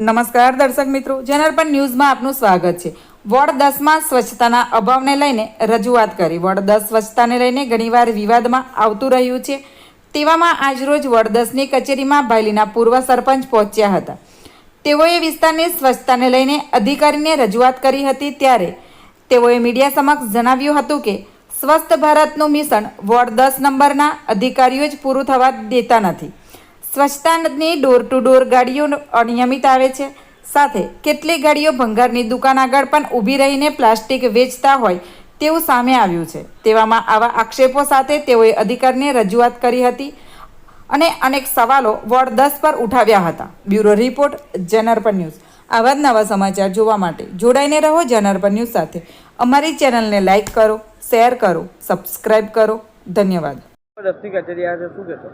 નમસ્કાર દર્શક મિત્રો, જનાર્પણ ન્યૂઝમાં આપનું સ્વાગત છે. વોર્ડ દસમાં સ્વચ્છતાના અભાવને લઈને રજૂઆત કરી. વોર્ડ દસ સ્વચ્છતાને લઈને ઘણીવાર વિવાદમાં આવતું રહ્યું છે. તેવામાં આજરોજ વોર્ડ દસની કચેરીમાં ભાયલીના પૂર્વ સરપંચ પહોંચ્યા હતા. તેઓએ વિસ્તારની સ્વચ્છતાને લઈને અધિકારીને રજૂઆત કરી હતી ત્યારે તેઓએ મીડિયા સમક્ષ જણાવ્યું હતું કે, સ્વસ્થ ભારતનું મિશન વોર્ડ દસ નંબરના અધિકારીઓ જ પૂરું થવા દેતા નથી. સ્વચ્છતાની ડોર ટુ ડોર ગાડીઓ અનિયમિત આવે છે. સાથે કેટલીક ગાડીઓ ભંગારની દુકાન આગળ પણ ઊભી રહીને પ્લાસ્ટિક વેચતા હોય તેવું સામે આવ્યું છે. તેવામાં આવા આક્ષેપો સાથે તેઓએ અધિકારીને રજૂઆત કરી હતી અને અનેક સવાલો વોર્ડ દસ પર ઉઠાવ્યા હતા. બ્યુરો રિપોર્ટ જનરપન ન્યૂઝ. આવા જ નવા સમાચાર જોવા માટે જોડાઈને રહો જનરપન ન્યૂઝ સાથે. અમારી ચેનલને લાઇક કરો, શેર કરો, સબસ્ક્રાઇબ કરો. ધન્યવાદ. રસ્તી કચેરી આજે શું કહેશો?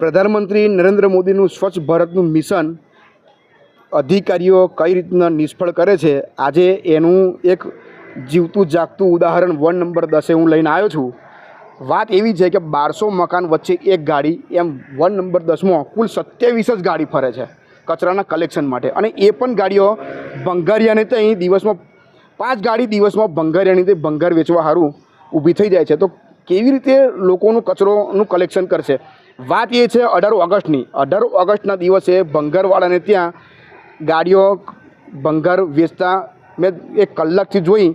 પ્રધાનમંત્રી નરેન્દ્ર મોદીનું સ્વચ્છ ભારતનું મિશન અધિકારીઓ કઈ રીતના નિષ્ફળ કરે છે? આજે એનું એક જીવતું જાગતું ઉદાહરણ વન નંબર દસે હું લઈને આવ્યો છું. વાત એવી છે કે બારસો મકાન વચ્ચે એક ગાડી એમ વન નંબર દસમાં કુલ સત્યાવીસ જ ગાડી ફરે છે કચરાના કલેક્શન માટે. અને એ પણ ગાડીઓ ભંગારિયાને ત્યાં દિવસમાં પાંચ ગાડી દિવસમાં ભંગારિયાની તે ભંગાર વેચવા સારું ઊભી થઈ જાય છે. તો કેવી રીતે લોકોનું કચરોનું કલેક્શન કરશે? વાત એ છે અઢાર ઓગસ્ટની. અઢાર ઓગસ્ટના દિવસે ભંગરવાળાને ત્યાં ગાડીઓ ભંગાર વેચતા મેં એક કલાકથી જોઈ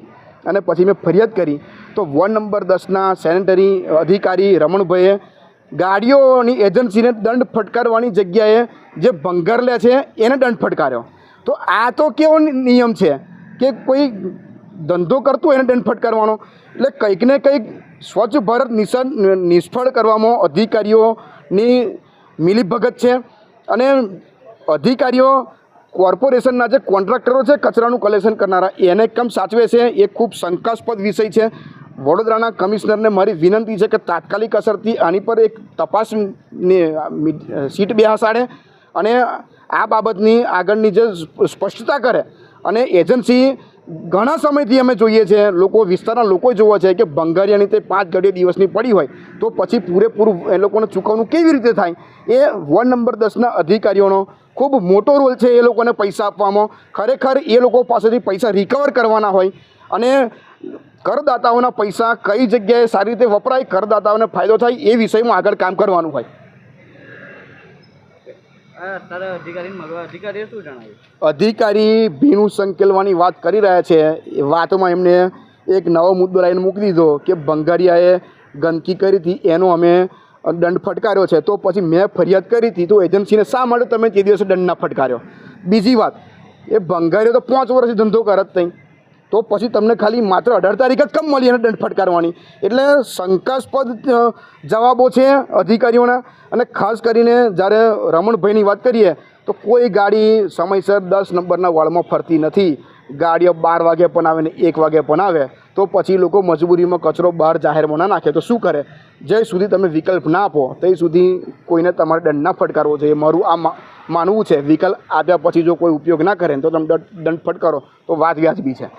અને પછી મેં ફરિયાદ કરી. તો વન નંબર દસના સેનેટરી અધિકારી રમણભાઈએ ગાડીઓની એજન્સીને દંડ ફટકારવાની જગ્યાએ જે ભંગાર લે છે એને દંડ ફટકાર્યો. તો આ તો કેવો નિયમ છે કે કોઈ ધંધો કરતું એને દંડ ફટકારવાનો એટલે કંઈક ને કંઈક સ્વચ્છ ભારત નિશાન નિષ્ફળ કરવામાં અધિકારીઓની મિલીભગત છે. અને અધિકારીઓ, કોર્પોરેશનના જે કોન્ટ્રાક્ટરો છે, કચરાનું કલેક્શન કરનારા, એને કેમ સાચવે છે, એ ખૂબ શંકાસ્પદ વિષય છે. વડોદરાના કમિશનરને મારી વિનંતી છે કે તાત્કાલિક અસરથી આની પર એક તપાસ સીટ બેસાડે અને આ બાબતની આગળની જે સ્પષ્ટતા કરે અને એજન્સી ઘણા સમયથી અમે જોઈએ છીએ લોકો વિસ્તારના લોકો જોવે છે કે ભંગારિયાની તે પાંચ ગાડીઓ દિવસની પડી હોય, તો પછી પૂરેપૂરું એ લોકોને ચૂકવણું કેવી રીતે થાય? એ વન નંબર દસના અધિકારીઓનો ખૂબ મોટો રોલ છે એ લોકોને પૈસા આપવામાં. ખરેખર એ લોકો પાસેથી પૈસા રિકવર કરવાના હોય અને કરદાતાઓના પૈસા કઈ જગ્યાએ સારી રીતે વપરાય, કરદાતાઓને ફાયદો થાય એ વિષયમાં આગળ કામ કરવાનું હોય આ તારા અધિકારીને મળવા અધિકારીએ શું જણાવ્યું અધિકારી ભીનું સંકેલવાની વાત કરી રહ્યા છે. એ વાતમાં એમને એક નવો મુદ્દો લાવીને મૂકી દીધો કે ભંગારિયાએ ગંદકી કરી હતી, એનો અમે દંડ ફટકાર્યો છે. તો પછી મેં ફરિયાદ કરી હતી, તો એજન્સીને શા માટે તમે તે દિવસે દંડ ના ફટકાર્યો? બીજી વાત, એ ભંગારીઓ તો પાંચ વર્ષથી ધંધો કરત નહીં. તો પછી તમને ખાલી માત્ર અઢાર તારીખ જ કમ મળી અને દંડ ફટકારવાની. એટલે શંકાસ્પદ જવાબો છે અધિકારીઓના. અને ખાસ કરીને જ્યારે રમણભાઈની વાત કરીએ, તો કોઈ ગાડી સમયસર દસ નંબરના વાળમાં ફરતી નથી. ગાડીઓ બાર વાગે પણ આવે ને એક વાગે પણ આવે. તો પછી લોકો મજબૂરીમાં કચરો બહાર જાહેરમાં ના નાખે. તો શું કરે? જે સુધી તમે વિકલ્પ ના આપો તે સુધી કોઈને તમારે દંડ ના ફટકારવો જોઈએ. મારું આ માનવું છે, વિકલ્પ આપ્યા પછી જો કોઈ ઉપયોગ ના કરે તો તમે દંડ દંડ ફટકારો. તો વાત વ્યાજબી છે.